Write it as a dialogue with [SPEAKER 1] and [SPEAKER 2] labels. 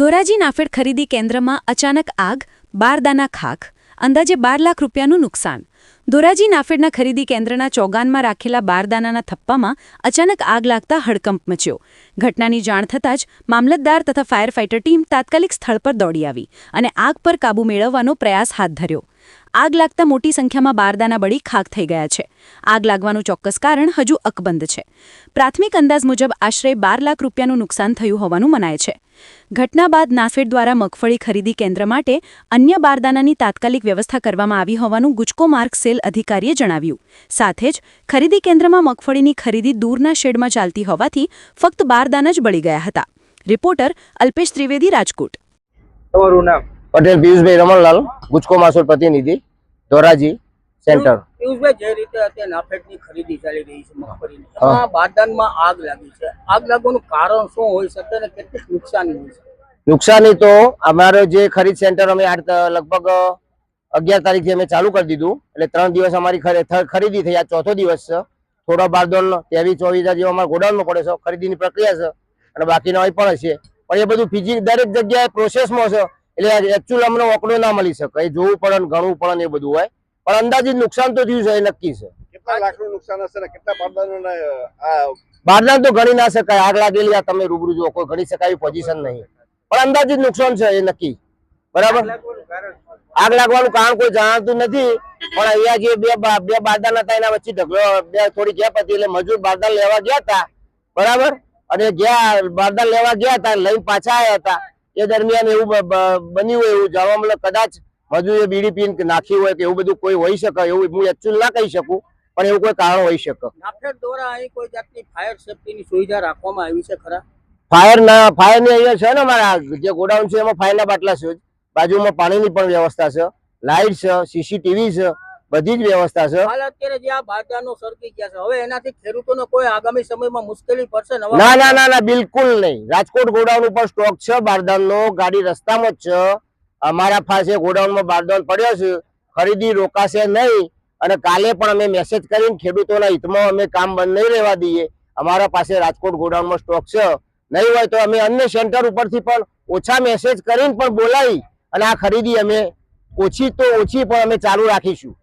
[SPEAKER 1] ધોરાજી નાફેડ ખરીદી કેન્દ્રમાં અચાનક આગ, બારદાના ખાખ, અંદાજે બાર લાખ રૂપિયાનું નુકસાન. ધોરાજી નાફેડના ખરીદી કેન્દ્રના ચોગાનમાં રાખેલા બારદાનાના થપ્પામાં અચાનક આગ લાગતા હડકંપ મચ્યો. ઘટનાની જાણ થતાં જ મામલતદાર તથા ફાયર ફાઇટર ટીમ તાત્કાલિક સ્થળ પર દોડી આવી અને આગ પર કાબૂ મેળવવાનો પ્રયાસ હાથ ધર્યો. આગ લાગતા મોટી સંખ્યામાં બારદાના બળી ખાક થઈ ગયા છે. આગ લાગવાનું ચોક્કસ કારણ હજુ અકબંધ છે. પ્રાથમિક અંદાજ મુજબ આશરે બાર લાખ રૂપિયાનું નુકસાન થયું હોવાનું મનાય છે. ઘટના બાદ નાફેડ દ્વારા મગફળી ખરીદી કેન્દ્ર માટે અન્ય બારદાનાની તાત્કાલિક વ્યવસ્થા કરવામાં આવી હોવાનું ગુજકો માર્ક સેલ અધિકારીએ જણાવ્યું. સાથે જ ખરીદી કેન્દ્રમાં મગફળીની ખરીદી દૂરના શેડમાં ચાલતી હોવાથી ફક્ત બારદાના જ બળી ગયા હતા. રિપોર્ટર અલ્પેશ ત્રિવેદી રાજકોટ.
[SPEAKER 2] તમારું નામ?
[SPEAKER 3] પટેલ પિયુષભાઈ રમણલાલ ગુજકો માસોલ પ્રતિનિધિ ધોરાજી સેન્ટર.
[SPEAKER 2] પિયુષભાઈ જે રીતે અત્યારે નાફેડની ખરીદી ચાલી રહી છે મગફળીની એમાં બારદાનમાં આગ લાગી છે. આગ લાગવાનું કારણ શું હોઈ શકે અને નુકસાની હોય છે?
[SPEAKER 3] નુકસાની તો અમારો જે ખરીદ સેન્ટર અમે આ લગભગ અગિયાર તારીખથી અમે ચાલુ કરી દીધું. એટલે ત્રણ દિવસ અમારી ખરે- ખરીદી થઈ. આ ચોથો દિવસ છે. થોડો બારદોન ત્રેવીસ ચોવીસ હજાર જેવો અમારા ગોડાઉનમાં પડે છે. ખરીદીની પ્રક્રિયા છે. અને બાકીના હોય પણ છે પણ એ બધું ફિઝિક દરેક જગ્યાએ પ્રોસેસમાં છે એટલે એકચ્યુઅલ અમને ઓકડો ના મળી શકે. એ જોવું પડે ગણવું પડે એ બધું હોય. પણ અંદાજિત નુકસાન તો થયું છે એ નક્કી છે.
[SPEAKER 4] કેટલા લાખનું નુકસાન હશે ને? કેટલા
[SPEAKER 3] બારદાન તો ગણી ના શકાય. આગ લાગેલી આ તમે રૂબરૂ જો કોઈ ગણી શકાય પોઝિશન નહીં. પણ અંદાજિત નુકસાન છે એ નક્કી. બરાબર? આગ લાગવાનું કારણ કોઈ જાણતું નથી પણ અહીંયા જે બે બા- બે બારદાન હતા એના વચ્ચે ઢગલો બે થોડી ગેપ હતી એટલે મજૂર બારદાન લેવા ગયા હતા. બરાબર? અને ગયા બારદાન લેવા ગયા હતા લઈને પાછા આવ્યા હતા એ દરમિયાન એવું બન્યું હોય એવું જાણવા મળે. કદાચ મજૂરે બીડી પીન નાખી હોય કે એવું બધું કોઈ હોઈ શકે એવું હું એકચ્યુઅલ ના કહી શકું પણ એવું કોઈ કારણ હોઈ શકે.
[SPEAKER 2] નાફેડ દ્વારા અહીં કોઈ જાતની ફાયર સેફટીની સુવિધા રાખવામાં આવી છે ખરા?
[SPEAKER 3] ફાયર ના ફાયરની અહીંયા છે ને અમારા જે ગોડાઉન છે એમાં ફાયર ના બાટલા છે બાજુમાં પાણીની પણ વ્યવસ્થા છે. લાઇટ છે સીસીટીવી છે. બધી જ વ્યવસ્થા છે.
[SPEAKER 2] હાલ અત્યારે જે આ બારદાનો સરકી ગયા છે હવે એનાથી ખેડૂતોને કોઈ આગામી સમયમાં મુશ્કેલી પડશે
[SPEAKER 3] ના ના ના ના બિલકુલ નહીં. રાજકોટ ગોડાઉન ઉપર સ્ટોક છે બારદાન નો ગાડી રસ્તામાં જ છે. અમારા પાસે ગોડાઉનમાં બારદાન પડ્યો છે ખરીદી રોકાશે નહીં. અને કાલે પણ અમે મેસેજ કરીને ખેડૂતોના હિતમાં અમે કામ બંધ નહીં રહેવા દઈએ. અમારા પાસે રાજકોટ ગોડાઉનમાં સ્ટોક છે. નહીં હોય તો અમે અન્ય સેન્ટર ઉપરથી પણ ઓછા મેસેજ કરીને પણ બોલાવી અને આ ખરીદી અમે ઓછી તો ઓછી પણ અમે ચાલુ રાખીશું.